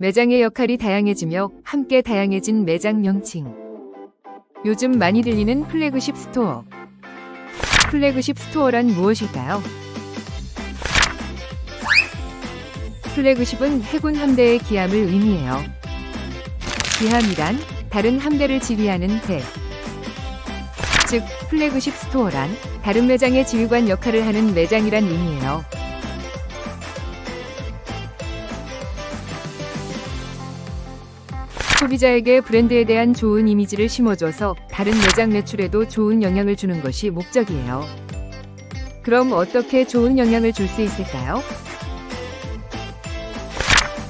매장의 역할이 다양해지며 함께 다양해진 매장 명칭. 요즘 많이 들리는 플래그십 스토어. 플래그십 스토어란 무엇일까요? 플래그십은 해군 함대의 기함을 의미해요. 기함이란 다른 함대를 지휘하는 배. 즉, 플래그십 스토어란 다른 매장의 지휘관 역할을 하는 매장이란 의미예요. 소비자에게 브랜드에 대한 좋은 이미지를 심어줘서 다른 매장 매출에도 좋은 영향을 주는 것이 목적이에요. 그럼 어떻게 좋은 영향을 줄 수 있을까요?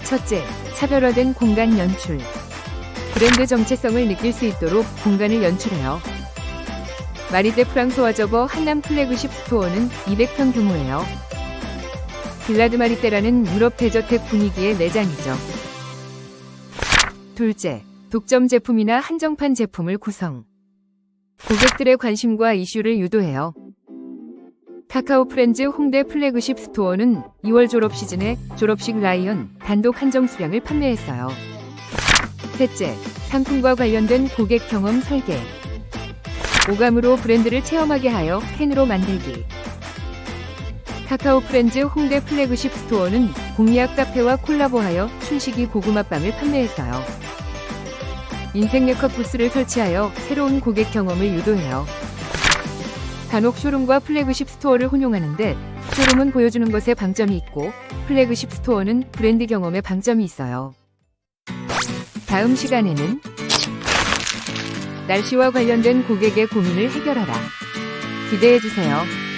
첫째, 차별화된 공간 연출. 브랜드 정체성을 느낄 수 있도록 공간을 연출해요. 마리데 프랑소와 저버 한남 플래그십 스토어는 200평 규모예요. 빌라드 마리떼라는 유럽 대저택 분위기의 매장이죠. 둘째, 독점 제품이나 한정판 제품을 구성. 고객들의 관심과 이슈를 유도해요. 카카오 프렌즈 홍대 플래그십 스토어는 2월 졸업 시즌에 졸업식 라이언 단독 한정 수량을 판매했어요. 셋째, 상품과 관련된 고객 경험 설계. 오감으로 브랜드를 체험하게 하여 팬으로 만들기. 카카오 프렌즈 홍대 플래그십 스토어는 공약 카페와 콜라보하여 춘식이 고구마빵을 판매했어요. 인생 네컷 부스를 설치하여 새로운 고객 경험을 유도해요. 간혹 쇼룸과 플래그십 스토어를 혼용하는데 쇼룸은 보여주는 것에 방점이 있고 플래그십 스토어는 브랜드 경험에 방점이 있어요. 다음 시간에는 날씨와 관련된 고객의 고민을 해결하라. 기대해주세요.